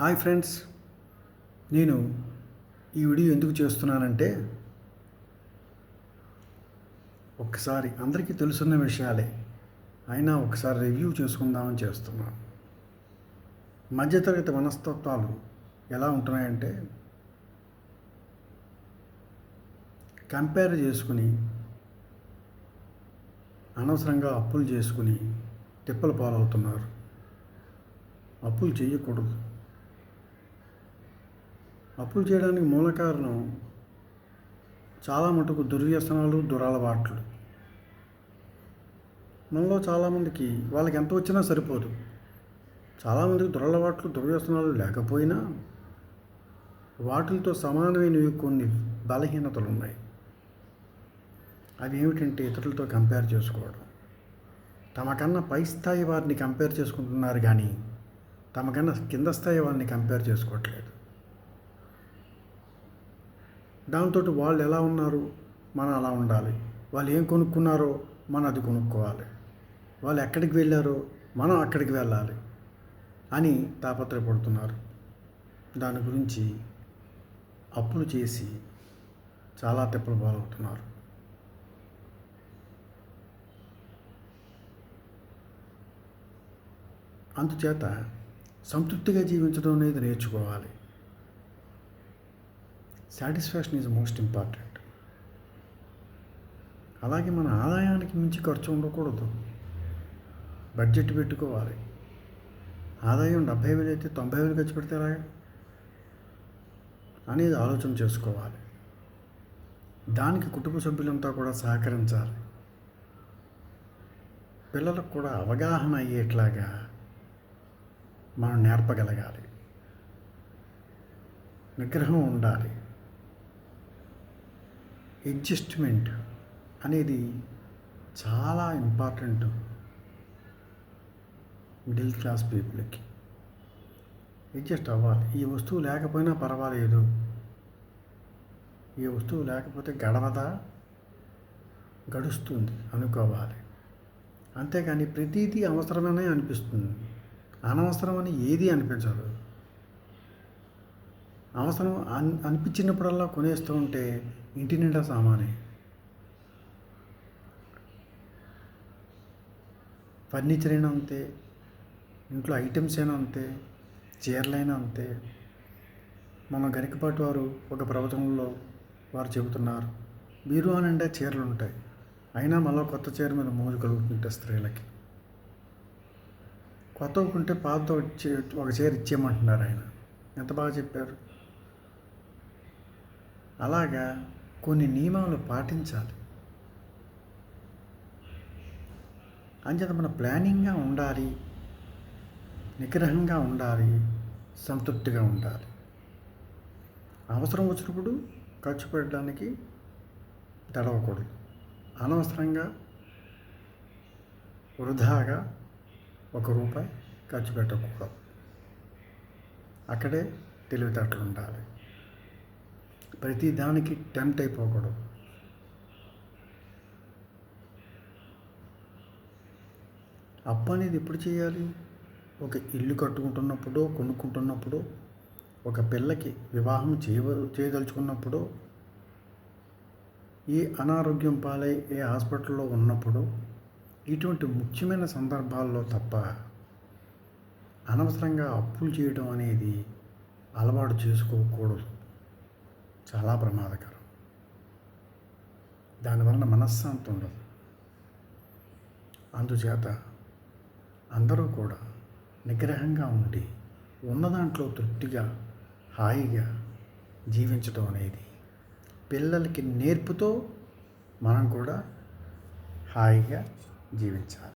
Hi friends. నేను ఈ video ఎందుకు చేస్తున్నానంటే ఒక్కసారి అందరికీ తెలుసున్న విషయాలే. అయినా ఒకసారి రివ్యూ చేసుకుందామని చేస్తున్నాను. మధ్యతరగతి మనస్తత్వాలు ఎలా ఉంటున్నాయంటే కంపేర్ చేసుకుని అనవసరంగా అప్పులు చేసుకుని తిప్పలు పాలవుతున్నారు. అప్పులు చేయకూడదు. అప్పులు చేయడానికి మూల కారణం చాలా మటుకు దుర్వ్యసనాలు దురలవాట్లు. మనలో చాలామందికి వాళ్ళకి ఎంత వచ్చినా సరిపోదు. చాలామందికి దురలవాట్లు దుర్వ్యసనాలు లేకపోయినా వాటితో సమానమైనవి కొన్ని బలహీనతలు ఉన్నాయి అవి ఏమిటంటే ఇతరులతో కంపేర్ చేసుకోవడం. తమకన్నా పై స్థాయి వారిని కంపేర్ చేసుకుంటున్నారు కానీ తమకన్నా కింద స్థాయి వారిని కంపేర్ చేసుకోవట్లేదు. దాంతో వాళ్ళు ఎలా ఉన్నారు? మనం అలా ఉండాలి. వాళ్ళు ఏం కొనుక్కున్నారో మనం అది కొనుక్కోవాలి. వాళ్ళు ఎక్కడికి వెళ్ళారో మనం అక్కడికి వెళ్ళాలి అని తాపత్రయపడుతున్నారు. దాని గురించి అప్పులు చేసి చాలా తిప్పలు పాలవుతున్నారు అందుచేత సంతృప్తిగా జీవించడం అనేది నేర్చుకోవాలి. సాటిస్ఫాక్షన్ ఈజ్ మోస్ట్ ఇంపార్టెంట్ అలాగే మన ఆదాయానికి మించి ఖర్చు ఉండకూడదు. బడ్జెట్ పెట్టుకోవాలి. ఆదాయం డెబ్బై వేలు అయితే తొంభై వేలు ఖర్చు పెడితే అలాగే అనేది ఆలోచన చేసుకోవాలి. దానికి కుటుంబ సభ్యులంతా కూడా సహకరించాలి. పిల్లలకు కూడా అవగాహన అయ్యేట్లాగా మనం నేర్పగలగాలి. నిగ్రహం ఉండాలి. అడ్జస్ట్మెంట్ అనేది చాలా ఇంపార్టెంట్ మిడిల్ క్లాస్ పీపుల్కి. అడ్జస్ట్ అవ్వాలి. ఈ వస్తువు లేకపోయినా పర్వాలేదు. ఈ వస్తువు లేకపోతే గడవదా? గడుస్తుంది. అనుకోవాలి. అంతేకాని ప్రతిదీ అవసరమనే అనిపిస్తుంది. అనవసరమని ఏది అనిపించదు. అవసరం అన్ అనిపించినప్పుడల్లా కొనేస్తూ ఉంటే ఇంటి నిండా సామానే. ఫర్నిచర్ అయినా అంతే ఇంట్లో ఐటమ్స్ అయినా అంతే చీరలైనా అంతే. మన గరికపాటి వారు ఒక ప్రవచనంలో వారు చెబుతున్నారు బీరు అంటే చీరలు ఉంటాయి అయినా మళ్ళీ కొత్త చీర మీద మోజు కలుగుతుంటే స్త్రీలకి. కొత్త ఉంటే పాతతో వచ్చే ఒక చీర ఇచ్చేయమంటున్నారు ఆయన. ఎంత బాగా చెప్పారు? అలాగా కొన్ని నియమాలు పాటించాలి. అంచేత మన ప్లానింగ్గా ఉండాలి నిగ్రహంగా ఉండాలి సంతృప్తిగా ఉండాలి. అవసరం వచ్చినప్పుడు ఖర్చు పెట్టడానికి తడవకూడదు అనవసరంగా వృధాగా ఒక రూపాయి ఖర్చు పెట్టకూడదు. అక్కడే తెలివితేటలు ఉండాలి ప్రతి దానికి టెంప్ట్ అయిపోకూడదు. అప్పు అనేది ఎప్పుడు చేయాలి? ఒక ఇల్లు కట్టుకుంటున్నప్పుడు కొనుక్కుంటున్నప్పుడు ఒక పిల్లకి వివాహం చేయ చేయదలుచుకున్నప్పుడు ఏ అనారోగ్యం పాలై ఏ హాస్పిటల్లో ఉన్నప్పుడు ఇటువంటి ముఖ్యమైన సందర్భాల్లో తప్ప అనవసరంగా అప్పులు చేయడం అనేది అలవాటు చేసుకోకూడదు. చాలా ప్రమాదకరం. దానివలన మనశ్శాంతి ఉండదు. అందుచేత అందరూ కూడా నిగ్రహంగా ఉండి ఉన్న దాంట్లో తృప్తిగా హాయిగా జీవించడం అనేది పిల్లలకి నేర్పుతో మనం కూడా హాయిగా జీవించాలి.